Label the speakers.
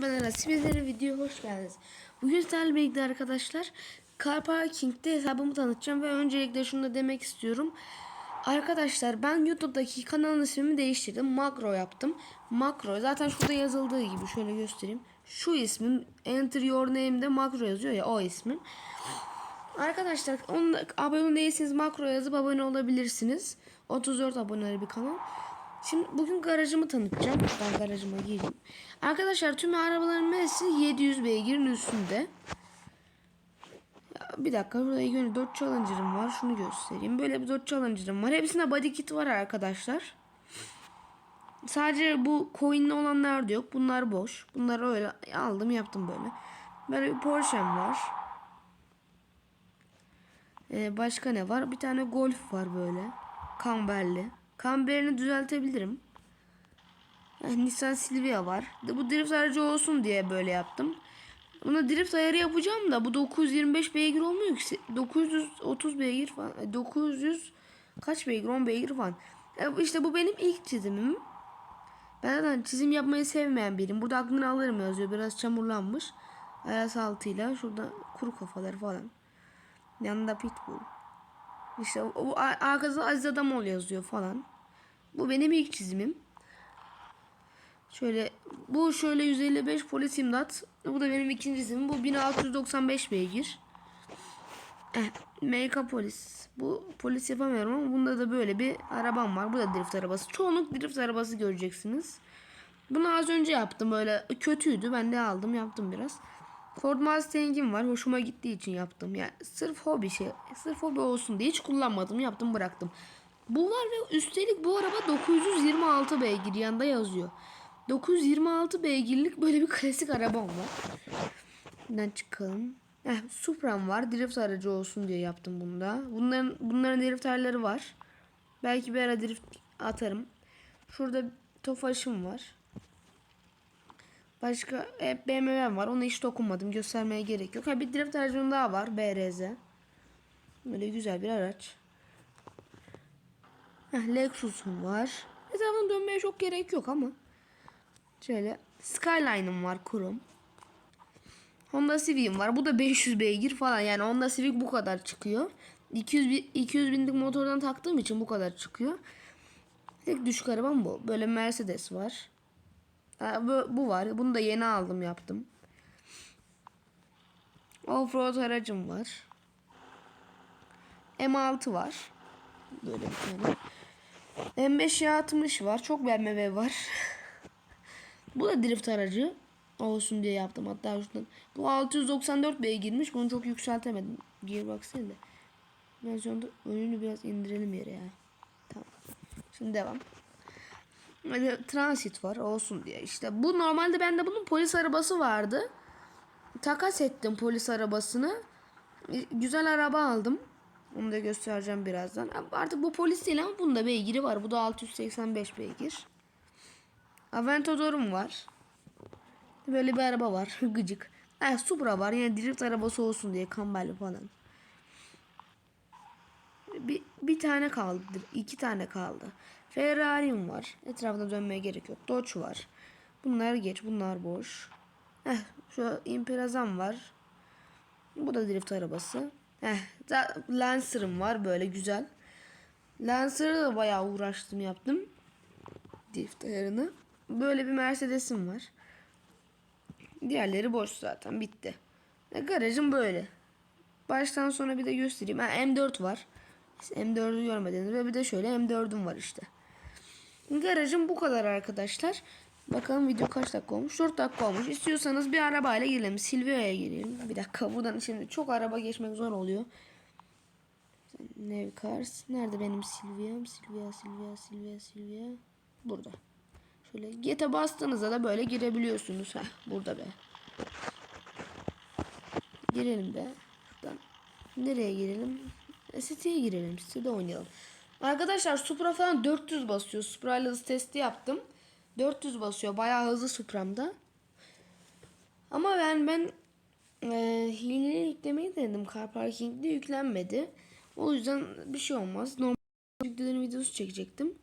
Speaker 1: Merhaba Aras, sizlere videoya hoş geldiniz. Bugün sizlerle birlikte arkadaşlar Car Parking'de hesabımı tanıtacağım ve öncelikle şunu da demek istiyorum. Arkadaşlar ben YouTube'daki kanalın ismini değiştirdim. Makro yaptım. Makro zaten şurada yazıldığı gibi şöyle göstereyim. Şu ismim Enter Your Name'de Makro yazıyor ya o ismim. Arkadaşlar onunla, abone değilseniz makro yazıp abone olabilirsiniz. 34 aboneli bir kanal. Şimdi bugün garajımı tanıtacağım. Ben garajıma gireyim. Arkadaşlar tüm arabaların hepsi 700 beygirin üstünde. Ya, bir dakika burada önce 4 Challenger'ım var. Şunu göstereyim. Böyle bir 4 Challenger'ım var. Hepsinde body kit var arkadaşlar. Sadece bu coin'li olanlar da yok. Bunlar boş. Bunları öyle aldım yaptım böyle. Böyle bir Porsche'm var. Ee, başka ne var? Bir tane Golf var böyle. Kamberli. Kamberini düzeltebilirim. Yani Nissan Silvia var. Bu drift aracı olsun diye böyle yaptım. Buna drift ayarı yapacağım da bu 925 beygir olmuyor ki. 930 beygir falan. e, 900 kaç beygir? 10 beygir falan. E, İşte bu benim ilk çizimim. Ben zaten çizim yapmayı sevmeyen biriyim. Burada aklını alırım yazıyor. Biraz çamurlanmış. Ayas altıyla. Şurada kuru kafalar falan. Yanında pitbull. İşte o, arkasında Aziz Adamoğlu yazıyor falan. Bu benim ilk çizimim. Şöyle bu şöyle 155 polis imdat. Bu da benim ikinci çizimim. Bu 1695 beygir. Eh, MK polis. Bu polis yapamıyorum ama bunda da böyle bir arabam var. Bu da drift arabası. Çoğunluk drift arabası göreceksiniz. Bunu az önce yaptım böyle kötüydü. Ben de aldım yaptım biraz. Ford Mustang'im var. Hoşuma gittiği için yaptım. Yani sırf hobi şey. Sırf hobi olsun diye hiç kullanmadım. Yaptım bıraktım. Bu var ve üstelik bu araba 926 beygir yanında yazıyor. 926 beygirlik böyle bir klasik arabam var. Buradan çıkalım. Eh, Supra'm var. Drift aracı olsun diye yaptım bunda. Bunların bunların drift ayarları var. Belki bir ara drift atarım. Şurada Tofaş'ım var. Başka e, BMW var. Onu hiç dokunmadım. Göstermeye gerek yok. Ha, bir drift aracım daha var. BRZ. Böyle güzel bir araç. Heh, Lexus'um var. Etrafına dönmeye çok gerek yok ama. Şöyle Skyline'ım var kurum. Honda Civic'im var. Bu da 500 beygir falan. Yani Honda Civic bu kadar çıkıyor. 200 bi- 200 binlik motordan taktığım için bu kadar çıkıyor. Tek düşük arabam bu. Böyle Mercedes var. Bu, bu var. Bunu da yeni aldım yaptım. Offroad aracım var. M6 var. Böyle bir tane. M5 60 var. Çok BMW var. bu da drift aracı olsun diye yaptım. Hatta şuradan. Bu 694 beygirmiş. Bunu çok yükseltemedim. Gearbox değil de. Ben anda önünü biraz indirelim yere ya. Tamam. Şimdi devam. Böyle transit var olsun diye. İşte bu normalde bende bunun polis arabası vardı. Takas ettim polis arabasını. E, Güzel araba aldım. Onu da göstereceğim birazdan. Artık bu polis değil ama bunda beygiri var. Bu da 685 beygir. Aventador'um var. Böyle bir araba var. Gıcık. Eh, Supra var. Yine drift arabası olsun diye kamberli falan. Bir, bir tane kaldı. iki tane kaldı. Ferrari'm var. Etrafında dönmeye gerek yok. Dodge var. Bunlar geç. Bunlar boş. Heh, şu Imperazam var. Bu da drift arabası. Heh, da- Lancer'ım var böyle güzel. Lancer'ı da bayağı uğraştım yaptım. Drift ayarını. Böyle bir Mercedes'im var. Diğerleri boş zaten bitti. E, garajım böyle. Baştan sona bir de göstereyim. Ha, M4 var. M4'ü görmediniz ve bir de şöyle M4'üm var işte. Garajım bu kadar arkadaşlar. Bakalım video kaç dakika olmuş? 4 dakika olmuş. İstiyorsanız bir arabayla girelim. Silvia'ya girelim. Bir dakika buradan şimdi çok araba geçmek zor oluyor. Nev Cars. Nerede benim Silvia'm? Silvia, Silvia, Silvia, Silvia. Burada. Şöyle GT'e bastığınızda da böyle girebiliyorsunuz. Heh, burada be. Girelim. Şuradan. Nereye girelim? E, City'ye girelim. City'de oynayalım. Arkadaşlar Supra falan 400 basıyor. Supra ile hız testi yaptım. 400 basıyor. Bayağı hızlı Supra'mda. Ama ben ben e, hileli yüklemeyi denedim. Car Parking'de yüklenmedi. O yüzden bir şey olmaz. Normal yüklerin videosu çekecektim.